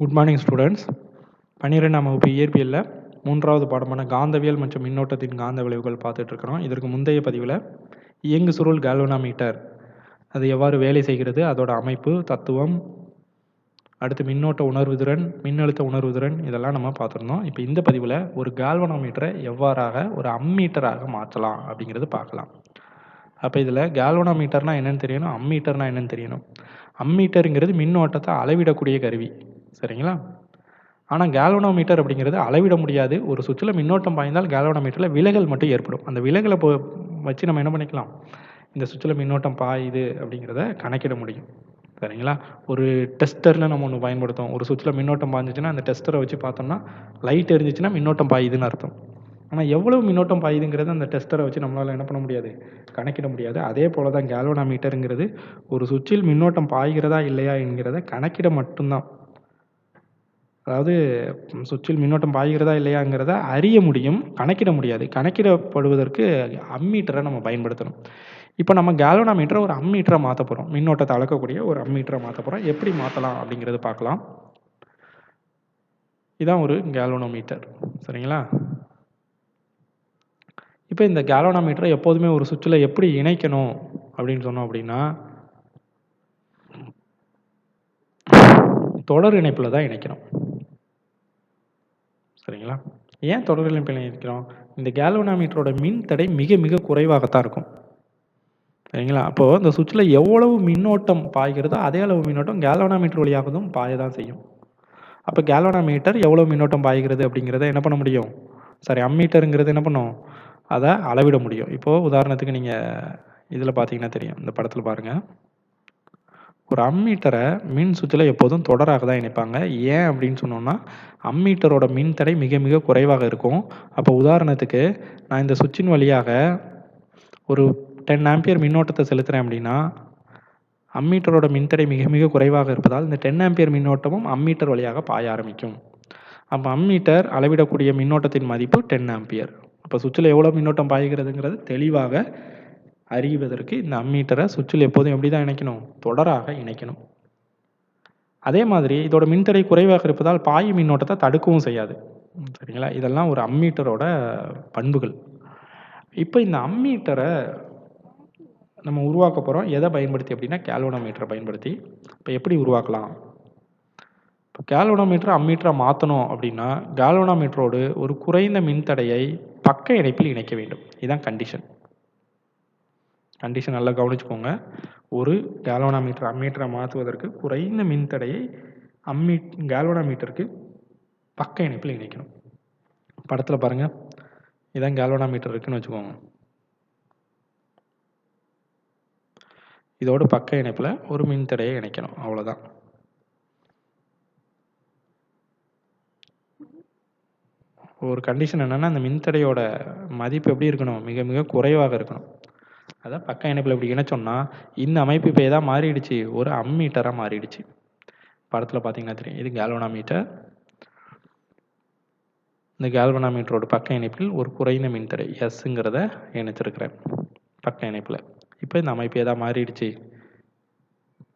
Good morning students பன்னிரெண்டாம் வகுப்பு இயற்பியலில் மூன்றாவது பாடமான காந்தவியல் மற்றும் மின்னோட்டத்தின் காந்த விளைவுகள் பார்த்துட்ருக்குறோம் இதற்கு முந்தைய பதிவில் இயங்கு சுருள் கேல்வனாமீட்டர் அது எவ்வாறு வேலை செய்கிறது? அதோட அமைப்பு தத்துவம் அடுத்து மின்னோட்ட உணர்வுதிறன் மின்னழுத்த உணர்வுதிறன் இதெல்லாம் நம்ம பார்த்துருந்தோம். இப்போ இந்த பதிவில் ஒரு கேல்வனாமீட்டரை எவ்வாறாக ஒரு அம்மீட்டராக மாற்றலாம் அப்படிங்கிறது பார்க்கலாம். அப்போ இதில் கேல்வனாமீட்டர்னால் என்னென்னு தெரியணும்? அம்மீட்டர்னால் என்னென்னு தெரியணும். அம்மீட்டருங்கிறது மின்னோட்டத்தை அளவிடக்கூடிய கருவி. சரிங்களா? ஆனால் கேல்வனோமீட்டர் அப்படிங்கிறது அளவிட முடியாது. ஒரு சுற்றில் மின்னோட்டம் பாய்ந்தால் கேல்வனோமீட்டரில் விலகல் மட்டும் ஏற்படும். அந்த விலகலை போ வச்சு நம்ம என்ன பண்ணிக்கலாம்? இந்த சுற்றில் மின்னோட்டம் பாயுது அப்படிங்கிறத கணக்கிட முடியும். சரிங்களா? ஒரு டெஸ்டரில் நம்ம ஒன்று பயன்படுத்துவோம். ஒரு சுற்றில் மின்னோட்டம் பாய்ஞ்சிச்சுன்னா அந்த டெஸ்டரை வச்சு பார்த்தோம்னா லைட் எரிஞ்சிச்சுன்னா மின்னோட்டம் பாயுதுன்னு அர்த்தம். ஆனால் எவ்வளவு மின்னோட்டம் பாயுதுங்கிறது அந்த டெஸ்டரை வச்சு நம்மளால் என்ன பண்ண முடியாது? கணக்கிட முடியாது. அதே போல் தான் கேல்வனாமீட்டருங்கிறது ஒரு சுவிட்சில் மின்னோட்டம் பாய்கிறதா இல்லையா என்கிறத கணக்கிட மட்டும்தான். அதாவது சுற்றில் மின்னோட்டம் பாய்கிறதா இல்லையாங்கிறத அறிய முடியும் கணக்கிட முடியாது. கணக்கிடப்படுவதற்கு அம்மீட்டரை நம்ம பயன்படுத்தணும். இப்போ நம்ம கேலோனாமீட்டரை ஒரு அம்மீட்டரை மாற்ற போகிறோம் மின்னோட்டத்தை அளக்கக்கூடிய ஒரு அம்மீட்டரை மாற்ற போகிறோம் எப்படி மாற்றலாம் அப்படிங்கிறது பார்க்கலாம். இதான் ஒரு கேலோனோமீட்டர் சரிங்களா? இப்போ இந்த கேலோனாமீட்டரை எப்போதுமே ஒரு சுற்றில் எப்படி இணைக்கணும் அப்படின்னு சொன்னோம் அப்படின்னா தொடர் இணைப்பில் தான் இணைக்கணும். சரிங்களா? ஏன் தொடர் இணைப்பில் இருக்கிறோம் இந்த கேல்வனாமீட்டரோட மின் தடை மிக மிக குறைவாகத்தான் இருக்கும். சரிங்களா? அப்போது இந்த சுவிட்சில் எவ்வளவு மின்னோட்டம் பாய்கிறதோ அதே அளவு மின்னோட்டம் கேல்வனாமீட்டர் வழியாகவும் பாய தான் செய்யும். அப்போ கேல்வனாமீட்டர் எவ்வளோ மின்னோட்டம் பாய்கிறது அப்படிங்கிறத என்ன பண்ண முடியும்? சாரி அம்மீட்டருங்கிறது என்ன பண்ணும்? அதை அளவிட முடியும். இப்போது உதாரணத்துக்கு நீங்கள் இதில் பார்த்தீங்கன்னா தெரியும். இந்த படத்தில் பாருங்கள் ஒரு அம்மீட்டரை மின் சுற்றில் எப்போதும் தொடராக தான் இணைப்பாங்க. ஏன் அப்படின்னு சொன்னோம்னா அம்மீட்டரோட மின் தடை மிக மிக குறைவாக இருக்கும். அப்போ உதாரணத்துக்கு நான் இந்த சுவிட்சின் வழியாக ஒரு டென் ஆம்பியர் மின்னோட்டத்தை செலுத்துகிறேன் அப்படின்னா அம்மீட்டரோட மின்தடை மிக மிக குறைவாக இருப்பதால் இந்த டென் ஆம்பியர் மின்னோட்டமும் அம்மீட்டர் வழியாக பாய ஆரம்பிக்கும். அப்போ அம்மீட்டர் அளவிடக்கூடிய மின்னோட்டத்தின் மதிப்பு டென் ஆம்பியர் அப்போ சுவிட்சில் எவ்வளோ மின்னோட்டம் பாய்கிறதுங்கிறது தெளிவாக அறிவதற்கு இந்த அம்மீட்டரை சுவிட்சில் எப்போதும் எப்படி தான் இணைக்கணும்? தொடராக இணைக்கணும். அதே மாதிரி இதோட மின்தடை குறைவாக இருப்பதால் பாய் மின்னோட்டத்தை தடுக்கவும் செய்யாது. சரிங்களா? இதெல்லாம் ஒரு அம்மீட்டரோட பண்புகள். இப்போ இந்த அம்மீட்டரை நம்ம உருவாக்க போகிறோம் எதை பயன்படுத்தி அப்படின்னா கேல்வனோமீட்டரை பயன்படுத்தி. இப்போ எப்படி உருவாக்கலாம்? இப்போ கேல்வனோமீட்டரை அம்மீட்டரை மாற்றணும் அப்படின்னா கேல்வனோமீட்டரோடு ஒரு குறைந்த மின்தடையை பக்க இணைப்பில் இணைக்க வேண்டும். இதுதான் கண்டிஷன் கண்டிஷன் நல்லா கவனிச்சுக்கோங்க. ஒரு கேல்வனாமீட்டர் அம்மீட்டரை மாற்றுவதற்கு குறைந்த மின்தடையை அம்மீ கேல்வனாமீட்டருக்கு பக்க இணைப்பில் இணைக்கணும். படத்தில் பாருங்கள் இதான் கேல்வனாமீட்டர் இருக்குன்னு வச்சுக்கோங்க. இதோட பக்க இணைப்பில் ஒரு மின்தடையை இணைக்கணும். அவ்வளோதான் ஒரு கண்டிஷன் என்னென்னா அந்த மின்தடையோட மதிப்பு எப்படி இருக்கணும்? மிக மிக குறைவாக இருக்கணும். அதான் பக்க இணைப்பில் இப்படி இணைச்சோம்னா இந்த அமைப்பு இப்போ எதாவது மாறிடுச்சு. ஒரு அம்மீட்டராக மாறிடுச்சு. படத்தில் பார்த்தீங்கன்னா தெரியும். இது கேல்வனாமீட்டர் இந்த கேல்வனாமீட்டரோட பக்க இணைப்பில் ஒரு குறைந்த மின்தடை எஸ்ஸுங்கிறத இணைச்சிருக்கிறேன். பக்க இணைப்பில். இப்போ இந்த அமைப்பு எதாவது மாறிடுச்சு.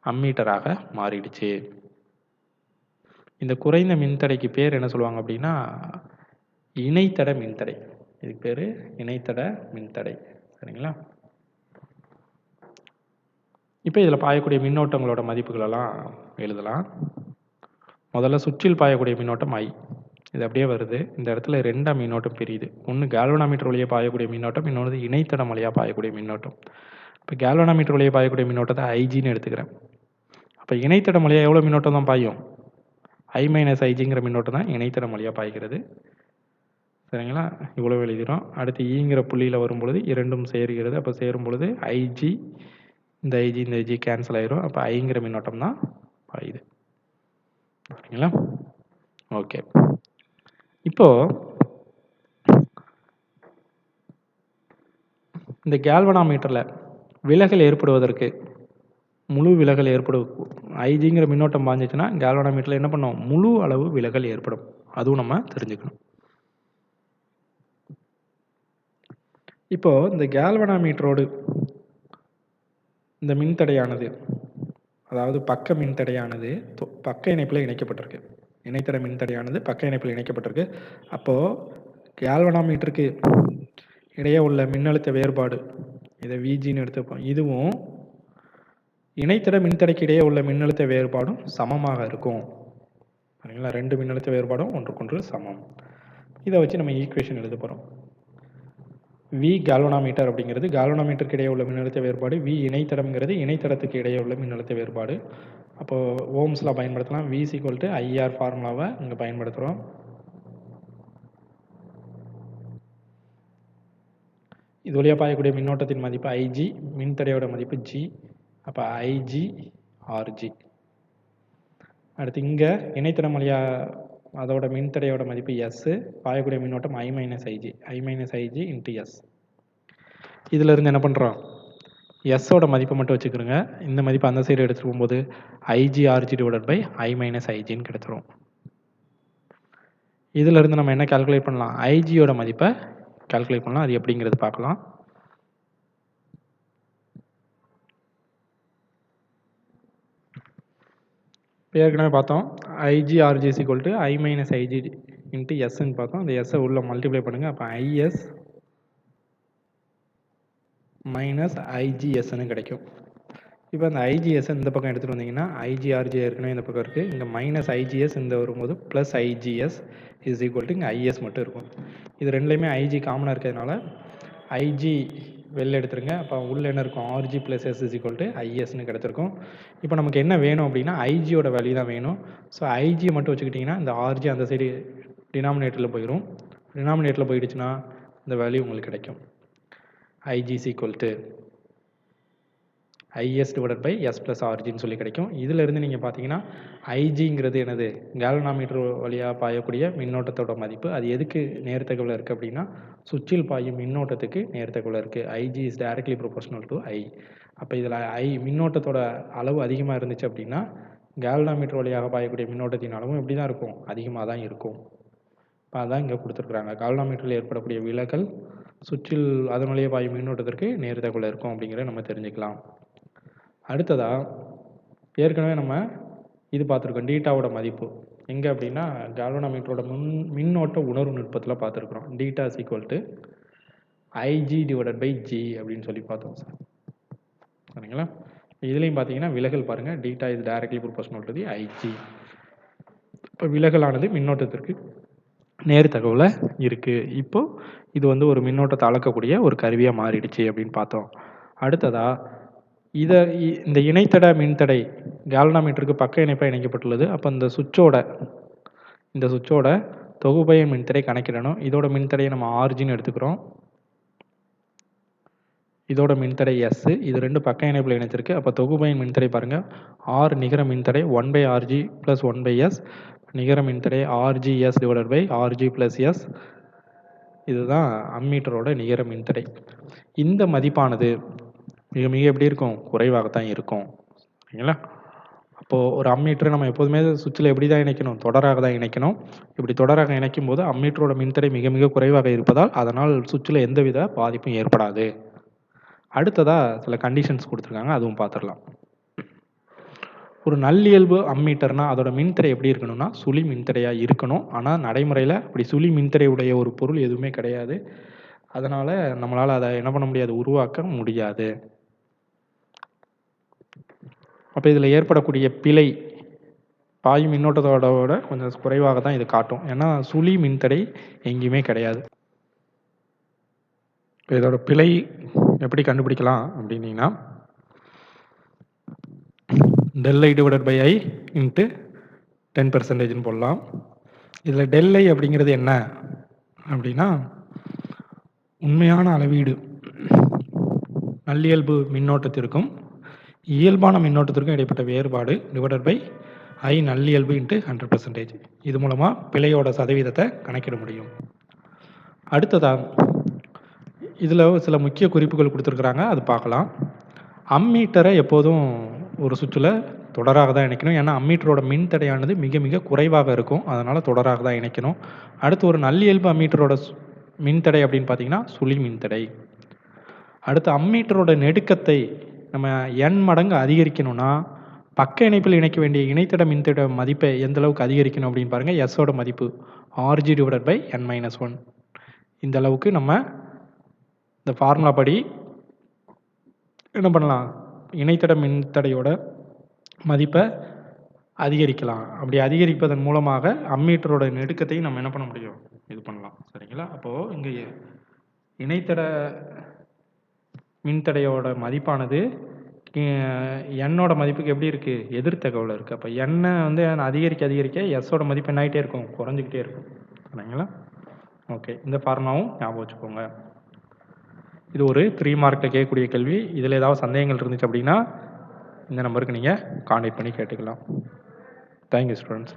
அம்மீட்டராக மாறிடுச்சு. இந்த குறைந்த மின்தடைக்கு பேர் என்ன சொல்லுவாங்க அப்படின்னா இணைத்தட மின்தடை. இதுக்கு பேர் இணைத்தட மின்தடை. சரிங்களா? இப்போ இதில் பாயக்கூடிய மின்னோட்டங்களோட மதிப்புகளெல்லாம் எழுதலாம். முதல்ல சுற்றில் பாயக்கூடிய மின்னோட்டம் ஐ இது அப்படியே வருது. இந்த இடத்துல ரெண்டாம் மின்னோட்டம் பிரியுது. ஒன்று கேல்வனாமீட்டர் வழியாக பாயக்கூடிய மின்னோட்டம் இன்னொன்று இணைத்தடம் வழியாக பாயக்கூடிய மின்னோட்டம். இப்போ கேல்வனாமீட்டர் வழியாக பாயக்கூடிய மின்னோட்டத்தை ஐஜின்னு எடுத்துக்கிறேன். அப்போ இணைத்தடம் வழியாக எவ்வளோ மின்னோட்டம் தான் பாயும்? ஐ மைனஸ் ஐஜிங்கிற மின்னோட்டம் தான் இணைத்தடம் வழியாக பாய்கிறது. சரிங்களா? இவ்வளோ எழுதிடும் அடுத்து e ஈங்கிற புள்ளியில் வரும்பொழுது இரண்டும் சேர்கிறது. அப்போ சேரும் பொழுது ஐஜி இந்த ஐஜி இந்த ஐஜி கேன்சல் ஆயிரும். அப்போ ஐங்கிற மின்னோட்டம் தான் பாயுது சரிங்களா ஓகே இப்போ இந்த கேல்வனாமீட்டரில் விலகல் ஏற்படுவதற்கு முழு விலகல் ஏற்படும் ஐஜிங்கிற மின்னோட்டம் பாஞ்சிச்சுன்னா கேல்வனாமீட்டரில் என்ன பண்ணும்? முழு அளவு விலகல் ஏற்படும். அதுவும் நம்ம தெரிஞ்சுக்கணும். இப்போ இந்த கேல்வனாமீட்டரோடு இந்த மின்தடையானது அதாவது பக்க மின்தடையானது பக்க இணைப்பில் இணைக்கப்பட்டிருக்கு. இணைத்தட மின்தடையானது பக்க இணைப்பில் இணைக்கப்பட்டிருக்கு. அப்போது கேல்வனாமீட்டருக்கு இடையே உள்ள மின்னழுத்த வேறுபாடு இதை விஜின்னு எடுத்துப்போம். இதுவும் இணைத்தட மின்தடைக்கு இடையே உள்ள மின்னழுத்த வேறுபாடும் சமமாக இருக்கும். சரிங்களா? ரெண்டு மின்னழுத்த வேறுபாடும் ஒன்றுக்கொன்று சமம். இதை வச்சு நம்ம ஈக்குவேஷன் எழுத போகிறோம் வி கால்வனாமீட்டர் அப்படிங்கிறது கால்வனாமீட்டருக்கு இடையே உள்ள மின்னழுத்த வேறுபாடு வி இணைத்தடம்ங்கிறது இணைத்தடத்துக்கு இடையே உள்ள மின்னழுத்த வேறுபாடு. அப்போது ஓம்ஸில் பயன்படுத்தலாம். வி சீக்வல் டு ஐஆர் ஃபார்முலாவை இங்கே பயன்படுத்துகிறோம் இது வழியாக பாயக்கூடிய மின்னோட்டத்தின் மதிப்பு ஐஜி மின்தடையோட மதிப்பு ஜி அப்போ ஐஜி ஆர்ஜி அடுத்து இங்கே இணைத்தடம் வழியாக அதோட மின்தடையோட மதிப்பு எஸ்ஸு பாயக்கூடிய மின்னோட்டம் I minus IG I minus IG into S இதிலிருந்து என்ன பண்ணுறோம் எஸ்ஸோட மதிப்பை மட்டும் வச்சுக்கிறோங்க இந்த மதிப்பு அந்த சைடு எடுத்துகிட்டு போகும்போது IG RG divided by I minus ஐஜின்னு கிடச்சிரும். இதிலிருந்து நம்ம என்ன கால்குலேட் பண்ணலாம்? ஐஜியோட மதிப்பை கால்குலேட் பண்ணலாம். அது எப்படிங்கிறது பார்க்கலாம். ஏற்கனவே பார்த்தோம்? IG RG equal to I minus IG into எஸ்ன்னு பார்த்தோம். அந்த எஸ்ஸை உள்ளே மல்டிப்ளை பண்ணுங்கள் அப்போ ஐஎஸ் மைனஸ் ஐஜிஎஸ்ன்னு கிடைக்கும். இப்போ அந்த ஐஜிஎஸ் இந்த பக்கம் எடுத்துகிட்டு வந்தீங்கன்னா ஐஜிஆர்ஜி ஏற்கனவே இந்த பக்கம் இருக்குது இங்கே மைனஸ் ஐஜிஎஸ் இந்த வரும்போது plus IGS is equal to இங்கே ஐஎஸ் மட்டும் இருக்கும். இது ரெண்டுலேயுமே ஐஜி காமனாக இருக்கிறதுனால ஐஜி வெளில எடுத்துருங்க. அப்போ உள்ளே என்ன இருக்கும்? RG plus S is equal to ஐஎஸ்னு கிடச்சிருக்கும் இப்போ நமக்கு என்ன வேணும் அப்படின்னா ஐஜியோட வேல்யூ தான் வேணும். ஸோ ஐஜியை மட்டும் வச்சுக்கிட்டிங்கன்னா இந்த ஆர்ஜி அந்த சைடு டினாமினேட்டரில் போயிடும் டினாமினேட்டரில் போயிடுச்சுன்னா இந்த வேல்யூ உங்களுக்கு கிடைக்கும். IG is equal to IS divided by S plus ஆர்ஜின்னு சொல்லி கிடைக்கும். இதிலிருந்து நீங்கள் பார்த்தீங்கன்னா ஐஜிங்கிறது என்னது? கேலனாமீட்டர் வழியாக பாயக்கூடிய மின்னோட்டத்தோட மதிப்பு. அது எதுக்கு நேர்த்தகவில் இருக்குது அப்படின்னா சுவிட்சில் பாயும் மின்னோட்டத்துக்கு நேர்த்தகவில் இருக்குது IG is directly proportional to I அப்போ இதில் ஐ மின்னோட்டத்தோட அளவு அதிகமாக இருந்துச்சு அப்படின்னா கேலனாமீட்டர் வழியாக பாயக்கூடிய மின்னோட்டத்தின் அளவும் எப்படி தான் இருக்கும். அதிகமாக தான் இருக்கும். இப்போ அதான் இங்கே கொடுத்துருக்குறாங்க. கால்னாமீட்டரில் ஏற்படக்கூடிய விலகல் சுற்றில் அதன் வழியே பாயும் மின்னோட்டத்திற்கு நேர்தகவில் இருக்கும் அப்படிங்கிறத நம்ம தெரிஞ்சுக்கலாம். அடுத்ததாக ஏற்கனவே நம்ம இது பார்த்துருக்கோம் டீட்டாவோட மதிப்பு. எங்கே அப்படின்னா கால்வனாமீட்டரோட மின் மின்னோட்ட உணர்வு நுட்பத்தில் பார்த்துருக்குறோம். Theta is equal to IG divided by G அப்படின்னு சொல்லி பார்த்தோம் சார் சரிங்களா? இதுலேயும் பார்த்தீங்கன்னா விலகல் பாருங்கள் டீட்டா இது directly proportional to the IG இப்போ விலகலானது மின்னோட்டத்திற்கு நேர் தகவலை இருக்குது இப்போது இது வந்து ஒரு மின்னோட்டத்தை அளக்கக்கூடிய ஒரு கருவியாக மாறிடுச்சு அப்படின்னு பார்த்தோம். அடுத்ததாக இதை இந்த இணைத்தட மின்தடை கேல்வனாமீட்டருக்கு பக்க இணைப்பாக இணைக்கப்பட்டுள்ளது. அப்போ இந்த சுவிட்சோட இந்த சுவிட்சோட தொகுபய மின்தடை கணக்கிடணும். இதோட மின்தடையை நம்ம ஆர்ஜின்னு எடுத்துக்கிறோம். இதோட மின்தடை எஸ் இது ரெண்டு பக்க இணைப்பில் இணைச்சிருக்கு அப்போ தொகுபயன் மின்தடை பாருங்கள் ஆர் நிகர மின்தடை one by RG plus one by S நிகர மின்தடை RGS divided by RG plus S இதுதான் அம்மீட்டரோட நிகர மின்தடை. இந்த மதிப்பானது மிக மிக எப்படி இருக்கும்? குறைவாகத்தான் இருக்கும். சரிங்களா? அப்போது ஒரு அம்மீட்டரை நம்ம எப்போதுமே சுவிட்சில் எப்படி தான் இணைக்கணும்? தொடராக தான் இணைக்கணும். இப்படி தொடராக இணைக்கும் போது அம்மீட்டரோட மின்தடை மிக மிக குறைவாக இருப்பதால் அதனால் சுவிட்சில் எந்தவித பாதிப்பும் ஏற்படாது. அடுத்ததாக சில கண்டிஷன்ஸ் கொடுத்துருக்காங்க. அதுவும் பார்த்துடலாம். ஒரு நல்லியல்பு அம்மீட்டர்னால் அதோட மின்தடை எப்படி இருக்கணும்னா சுழி மின்தடையாக இருக்கணும். ஆனால் நடைமுறையில் அப்படி சுழி மின்தடை உடைய ஒரு பொருள் எதுவுமே கிடையாது. அதனால் நம்மளால் அதை என்ன பண்ண முடியாது? உருவாக்க முடியாது. அப்போ இதில் ஏற்படக்கூடிய பிழை பாயும் மின்னோட்டத்தோட கொஞ்சம் குறைவாக தான் இது காட்டும். ஏன்னா சுழி மின்தடை எங்கேயுமே கிடையாது. இப்போ இதோட பிழை எப்படி கண்டுபிடிக்கலாம் அப்படின்னீங்கன்னா del I divided by I into ten பர்சன்டேஜ்னு போடலாம். இதில் டெல்லை அப்படிங்கிறது என்ன? அப்படின்னா உண்மையான அளவீடு நல்லியல்பு மின்னோட்டத்திற்கும் இயல்பான மின்னோட்டத்திற்கும் இடைப்பட்ட வேறுபாடு டிவைடட் பை ஐ நல்லியல்பு இன்ட்டு ஹண்ட்ரட் பர்சன்டேஜ் இது மூலமாக பிழையோட சதவீதத்தை கணக்கிட முடியும். அடுத்ததாக இதில் சில முக்கிய குறிப்புகள் கொடுத்துருக்குறாங்க. அது பார்க்கலாம். அம்மீட்டரை எப்போதும் ஒரு சுற்றில் தொடராக தான் இணைக்கணும். ஏன்னா அம்மீட்டரோட மின் தடையானது மிக மிக குறைவாக இருக்கும். அதனால் தொடராக தான் இணைக்கணும். அடுத்து ஒரு நல்லியல்பு அம்மீட்டரோட மின் மின்தடை அப்படின்னு பார்த்தீங்கன்னா சுழி மின்தடை. அடுத்து அம்மீட்டரோட நெடுக்கத்தை நம்ம n மடங்கு அதிகரிக்கணும்னா பக்க இணைப்பில் இணைக்க வேண்டிய இணைத்தட மின்தட மதிப்பை எந்த அளவுக்கு அதிகரிக்கணும் அப்படின்னு பாருங்கள் எஸ்ஸோட மதிப்பு RG divided by N minus one இந்த அளவுக்கு நம்ம இந்த ஃபார்முலா படி என்ன பண்ணலாம்? இணைத்தட மின்தடையோட மதிப்பை அதிகரிக்கலாம். அப்படி அதிகரிப்பதன் மூலமாக அம்மீட்டரோட நெடுக்கத்தையும் நம்ம என்ன பண்ண முடியும்? இது பண்ணலாம். சரிங்களா? அப்போது இங்கே இணைத்தட மின்தடையோட மதிப்பானது எண்ணோட மதிப்புக்கு எப்படி இருக்குது எதிர்த்தகவில் இருக்குது அப்போ எண்ணை வந்து அதிகரிக்க அதிகரிக்க எஸ்ஸோட மதிப்பு என்ன ஆகிட்டே இருக்கும்? குறைஞ்சிக்கிட்டே இருக்கும். சரிங்களா? ஓகே. இந்த ஃபார்மாவும் ஞாபகம் வச்சுக்கோங்க. இது ஒரு த்ரீ மார்க்கில் கேட்கக்கூடிய கேள்வி. இதில் ஏதாவது சந்தேகங்கள் இருந்துச்சு அப்படின்னா இந்த நம்பருக்கு நீங்கள் காண்டாக்ட் பண்ணி கேட்டுக்கலாம். Thank you students